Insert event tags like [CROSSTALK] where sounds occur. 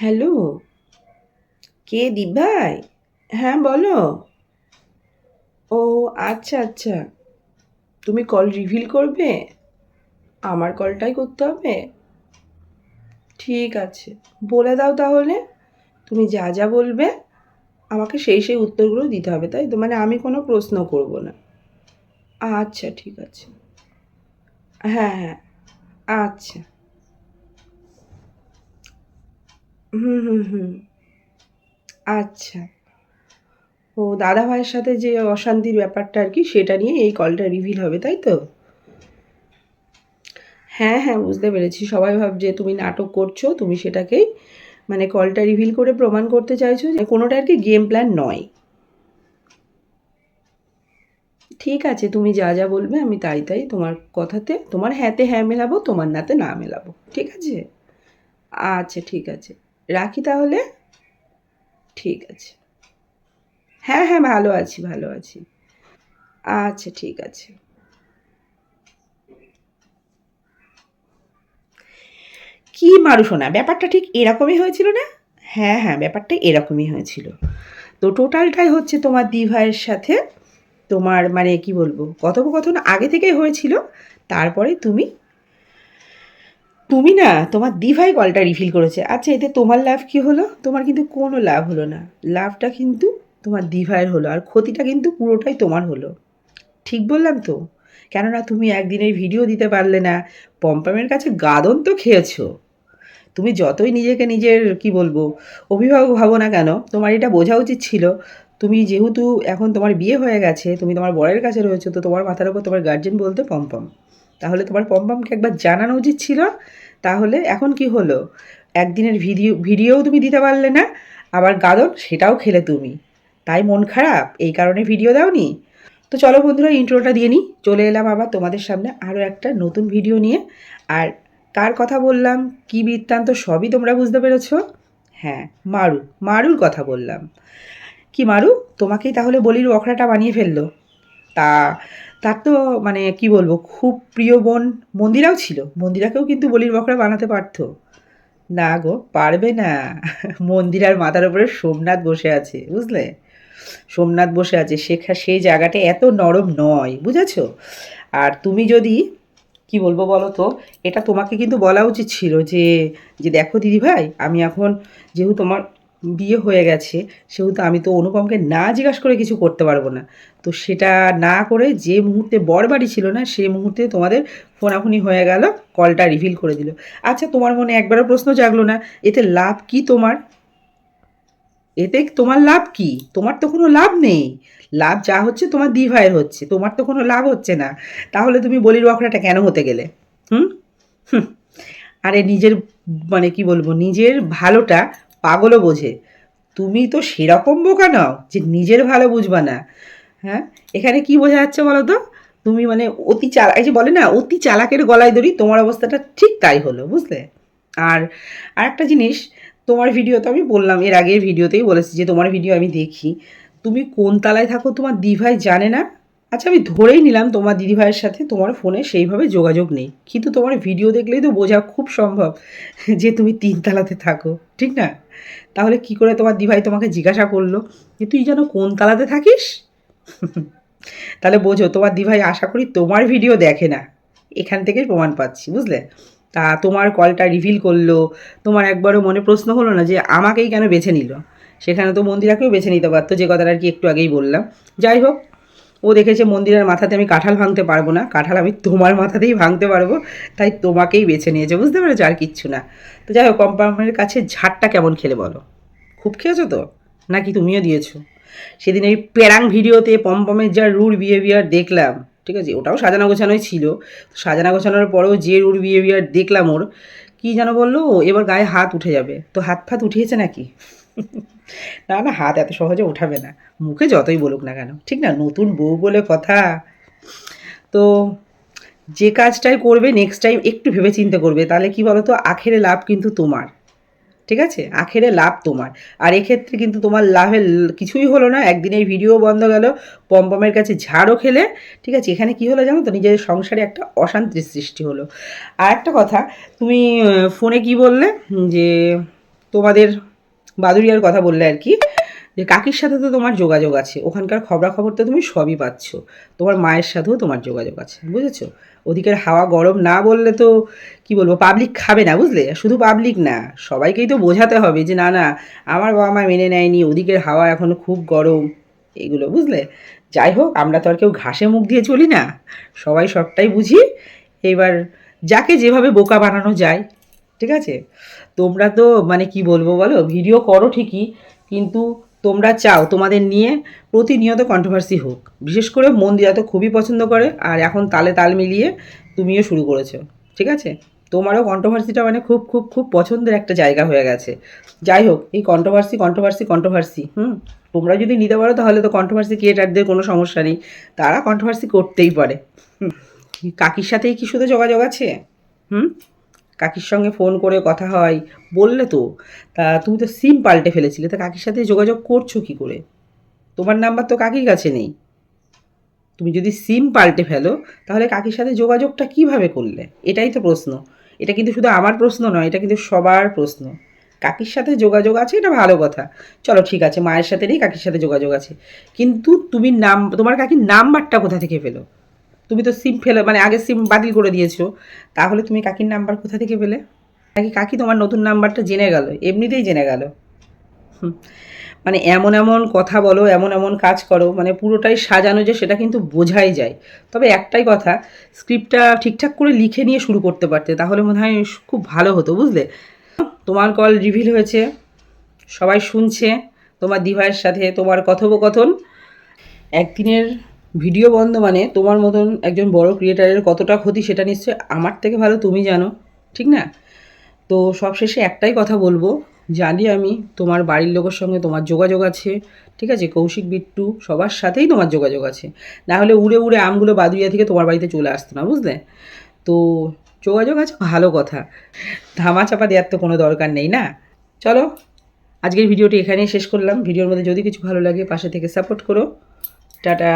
Hello? কে দিভাই হ্যাঁ বলো। ও আচ্ছা আচ্ছা। তুমি কল রিভিল করবে? আমার কলটাই করতে হবে? ঠিক আছে, বলে দাও তাহলে। তুমি যা যা বলবে, আমাকে সেই সেই উত্তরগুলো দিতে হবে, তাই তো? মানে আমি কোনো প্রশ্ন করব না। আচ্ছা ঠিক আছে। হ্যাঁ হ্যাঁ আচ্ছা। হুম হুম হুম। আচ্ছা। ও দাদা ভাইয়ের সাথে যে অশান্তির ব্যাপারটা আর কি, সেটা নিয়ে এই কলটা রিভিল হবে, তাই তো? হ্যাঁ হ্যাঁ বুঝতে পেরেছি। সবাই ভাবছে তুমি নাটক করছ, তুমি সেটাকেই মানে কলটা রিভিল করে প্রমাণ করতে চাইছো যে কোনোটা আর কি গেম প্ল্যান নয়। ঠিক আছে, তুমি যা যা বলবে, আমি তাই তাই তোমার কথাতে, তোমার হ্যাঁতে হ্যাঁ মেলাবো, তোমার নাতে না মেলাবো। ঠিক আছে? আচ্ছা ঠিক আছে। রাখি তাহলে? ঠিক আছে। হ্যাঁ হ্যাঁ ভালো আছি ভালো আছি। আচ্ছা ঠিক আছে। কি মারু শোনা ব্যাপারটা ঠিক এরকমই হয়েছিল না? হ্যাঁ হ্যাঁ ব্যাপারটা এরকমই হয়েছিল। তো টোটালটাই হচ্ছে তোমার দিভাইয়ের সাথে তোমার মানে কি বলব, কথোপকথন আগে থেকেই হয়েছিল, তারপরে তুমি তুমি না তোমার দিভাই কলটা রিফিল করেছে। আচ্ছা এতে তোমার লাভ কি হলো? তোমার কিন্তু কোনো লাভ হলো না। লাভটা কিন্তু তোমার দিভাইয়ের হলো আর ক্ষতিটা কিন্তু পুরোটাই তোমার হলো। ঠিক বললাম তো? কেননা তুমি একদিনের ভিডিও দিতে পারলে না। পম্পামের কাছে গাদন তো খেয়েছো। তুমি যতই নিজেকে নিজের, কি বলব, অভিভাবক ভাবো না কেন, তোমার এটা বোঝা উচিত ছিল। তুমি যেহেতু এখন তোমার বিয়ে হয়ে গেছে, তুমি তোমার বরের কাছে রয়েছো, তো তোমার মাথার উপর তোমার গার্জেন বলতে পম্পম। তাহলে তোমার পম্পমকে একবার জানানো উচিত ছিল। তাহলে এখন কি হলো? একদিনের ভিডিও, ভিডিওও তুমি দিতে পারলে না, আবার গাদন সেটাও খেলে তুমি। তাই মন খারাপ? এই কারণে ভিডিও দাওনি? তো চলো বন্ধুরা, ইন্ট্রোটা দিয়ে নিই। চলে এলাম আবার তোমাদের সামনে আরও একটা নতুন ভিডিও নিয়ে। আর কার কথা বললাম? কি বৃত্তান্ত? সবই তোমরা বুঝতে পেরেছ? হ্যাঁ মারু। মারুর কথা বললাম। কি মারু? তোমাকেই তাহলে বলির বখরাটা বানিয়ে ফেলল। তা, তার তো মানে কি বলব, খুব প্রিয় বোন মন্দিরাও ছিল। মন্দিরাকেও কিন্তু বলির বখরা বানাতে পারতো। না গো, পারবে না। মন্দিরার মাথার উপরে সোমনাথ বসে আছে, বুঝলে? সোমনাথ বসে আছে সেখা সেই জায়গাটা এত নরম নয়, বুঝেছ? আর তুমি যদি, কি বলব বলো তো, এটা তোমাকে কিন্তু বলা উচিত ছিল যে যে দেখো দিদিভাই, আমি এখন যেহেতু তোমার বিয়ে হয়ে গেছে, সেহেতু আমি তো অনুপমকে না জিজ্ঞাসা করে কিছু করতে পারব না। তো সেটা না করে যে মুহূর্তে বর বাড়ি ছিল না সেই মুহূর্তে তোমাদের ফোনাফুনি হয়ে গেল, কলটা রিভিল করে দিল। আচ্ছা তোমার মনে একবারও প্রশ্ন জাগলো না, এতে লাভ কি তোমার? এতে তোমার লাভ কি? তোমার তো কোনো লাভ নেই। লাভ যা হচ্ছে তোমার দি ভাইয়ের হচ্ছে, তোমার তো কোনো লাভ হচ্ছে না। তাহলে তুমি বলির বকরাটা কেন হতে গেলে? হুম? হুম। আরে নিজের মানে কি বলব, নিজের ভালোটা পাগলও বোঝে। তুমি তো সেরকম বোকা নাও যে নিজের ভালো বুঝবা না। হ্যাঁ? এখানে কি বোঝা যাচ্ছে বলো তো? তুমি মানে অতি চালা এই যে বলে না, অতি চালাকের গলায় দড়ি, তোমার অবস্থাটা ঠিক তাই হলো, বুঝলে? আর আর একটা জিনিস, তোমার ভিডিও তো আমি বললাম, এর আগের ভিডিওতেই বলেছি যে তোমার ভিডিও আমি দেখি। তুমি কোন তালায় থাকো তোমার দিভাই জানে না? আচ্ছা আমি ধরেই নিলাম তোমার দিদিভাইয়ের সাথে তোমার ফোনে সেইভাবে যোগাযোগ নেই। কিন্তু তোমার ভিডিও দেখলেই তো বোঝা খুব সম্ভব যে তুমি তিনতলাতে থাকো, ঠিক না? তাহলে কি করে তোমার দিভাই তোমাকে জিজ্ঞাসা করল যে, তুই যেন কোন তালাতে থাকিস? [LAUGHS] তাহলে বোঝো, তোমার দিভাই আশা করি তোমার ভিডিও দেখে না। এখান থেকেই প্রমাণ পাচ্ছি, বুঝলে? তা তোমার কলটা রিভিল করল, তোমার একবারও মনে প্রশ্ন হলো না যে, আমাকেই কেন বেছে নিল? সেখানে তো মন্দিরাকেও বেছে নিতে পারতো, যে কথাটা আর কি একটু আগেই বললাম। যাই হোক ও দেখেছে মন্দিরের মাথাতে আমি কাঁঠাল ভাঙতে পারব না। কাঁঠাল আমি তোমার মাথাতেই ভাঙতে পারব, তাই তোমাকেই বেছে নিয়েছে। বুঝতে পেরেছ? আর কিচ্ছু না। তো যাই হোক কম্পাউন্ডারের কাছে ঝাড়টা কেমন খেলে বলো? খুব খেয়েছো তো? নাকি তুমিও দিয়েছ? সেদিন এই প্যারাং ভিডিওতে পমপমের যা রুড বিহেভিয়ার দেখলাম, ঠিক আছে? ওটাও সাজানো গোছানোই ছিল। সাজানো গোছানোর পরেও যে রুড বিহেভিয়ার দেখলাম ওর, কী যেন বলল? এবার গায়ে হাত উঠে যাবে। তো হাত ফাত উঠিয়েছে নাকি? না না, হাত এত সহজে উঠাবে না। মুখে যতই বলুক না কেন, ঠিক না? নতুন বউ বলে কথা। তো যে কাজটাই করবে নেক্সট টাইম একটু ভেবে চিন্তে করবে, তাহলে কি বলো তো আখেরে লাভ কিন্তু তোমার। ঠিক আছে? আখেরে লাভ তোমার। আর এক্ষেত্রে কিন্তু তোমার লাভের কিছুই হলো না। একদিনের ভিডিও বন্ধ গেল, পম্পমের কাছে ঝাড়ও খেলে, ঠিক আছে? এখানে কি হলো জানো তো? নিজের সংসারে একটা অশান্তির সৃষ্টি হলো। আর একটা কথা, তুমি ফোনে কি বললে? যে তোমাদের বাদুরিয়ার কথা বললে আর কি, যে কাকির সাথে তো তোমার যোগাযোগ আছে, ওখানকার খবরাখবর তো তুমি সবই পাচ্ছ, তোমার মায়ের সাথেও তোমার যোগাযোগ আছে, বুঝেছ? ওদিকের হাওয়া গরম না বললে তো কি বলব পাবলিক খাবে না, বুঝলে? শুধু পাবলিক না, সবাইকেই তো বোঝাতে হবে যে না না, আমার বাবা মা মেনে নেয়নি, ওদিকের হাওয়া এখন খুব গরম, এগুলো, বুঝলে? যাই হোক, আমরা তো আর কেউ ঘাসে মুখ দিয়ে চলি না, সবাই সবটাই বুঝি, এবার যাকে যেভাবে বোকা বানানো যায় ঠিক আছে? তোমরা তো মানে কি বলব বলো? ভিডিও করো ঠিকই, কিন্তু তোমরা চাও তোমাদের নিয়ে প্রতিনিয়ত কন্ট্রোভার্সি হোক। বিশেষ করে মন্দিরা তো খুবই পছন্দ করে, আর এখন তালে তাল মিলিয়ে তুমিও শুরু করেছ। ঠিক আছে? তোমারও কন্ট্রোভার্সিটা মানে খুব খুব খুব পছন্দের একটা জায়গা হয়ে গেছে। যাই হোক, এই কন্ট্রোভার্সি কন্ট্রোভার্সি কন্ট্রোভার্সি হুম? তোমরা যদি নিতে পারো, তাহলে তো কন্ট্রোভার্সি ক্রিয়েটারদের কোনো সমস্যা নেই। তারা কন্ট্রোভার্সি করতেই পারে। কাকির সাথেই কি শুধু যোগাযোগ আছে? হুম? কাকির সঙ্গে ফোন করে কথা হয়। বললে তো, তা তুমি তো সিম পাল্টে ফেলেছিলে, তা কাকির সাথে যোগাযোগ করছ কি করে? তোমার নাম্বার তো কাকির কাছে নেই। তুমি যদি সিম পাল্টে ফেলো, তাহলে কাকির সাথে যোগাযোগটা কীভাবে করলে? এটাই তো প্রশ্ন। এটা কিন্তু শুধু আমার প্রশ্ন নয়, এটা কিন্তু সবার প্রশ্ন। কাকির সাথে যোগাযোগ আছে, এটা ভালো কথা। চলো ঠিক আছে, মায়ের সাথে নেই, কাকির সাথে যোগাযোগ আছে। কিন্তু তুমি নাম, তোমার কাকির নাম্বারটা কোথা থেকে পেল? তুমি তো সিম ফেলে মানে আগে সিম বাতিল করে দিয়েছ। তাহলে তুমি কাকির নাম্বার কোথা থেকে পেলে? নাকি কাকি তোমার নতুন নাম্বারটা জেনে গেল? এমনিতেই জেনে গেল। মানে এমন এমন কথা বলো, এমন এমন কাজ করো মানে পুরোটাই সাজানো যে সেটা কিন্তু বোঝাই যায়। তবে একটাই কথা স্ক্রিপ্টটা ঠিকঠাক করে লিখে নিয়ে শুরু করতে পারতে, তাহলে মনে হয় খুব ভালো হতো, বুঝলে? তোমার কল রিভিল হয়েছে, সবাই শুনছে, তোমার দিভাইয়ের সাথে তোমার কথোপকথন। একদিনের ভিডিও বন্ধ মানে তোমার মতন একজন বড় ক্রিয়েটারের কতটা ক্ষতি সেটা নিশ্চয়ই আমার থেকে ভালো তুমি জানো, ঠিক না? তো সবশেষে একটাই কথা বলব, জানি আমি তোমার বাড়ির লোকের সঙ্গে তোমার যোগাযোগ আছে, ঠিক আছে? কৌশিক, বিট্টু, সবার সাথেই তোমার যোগাযোগ আছে। না হলে উড়ে উড়ে আমগুলো বাদুইয়া থেকে তোমার বাড়িতে চলে আসতো না, বুঝলে? তো যোগাযোগ আছে, ভালো কথা। ধামা চাপা দেওয়ার তো কোনো দরকার নেই, না? চলো, আজকের ভিডিওটি এখানেই শেষ করলাম। ভিডিওর মধ্যে যদি কিছু ভালো লাগে, পাশে থেকে সাপোর্ট করো। টাটা।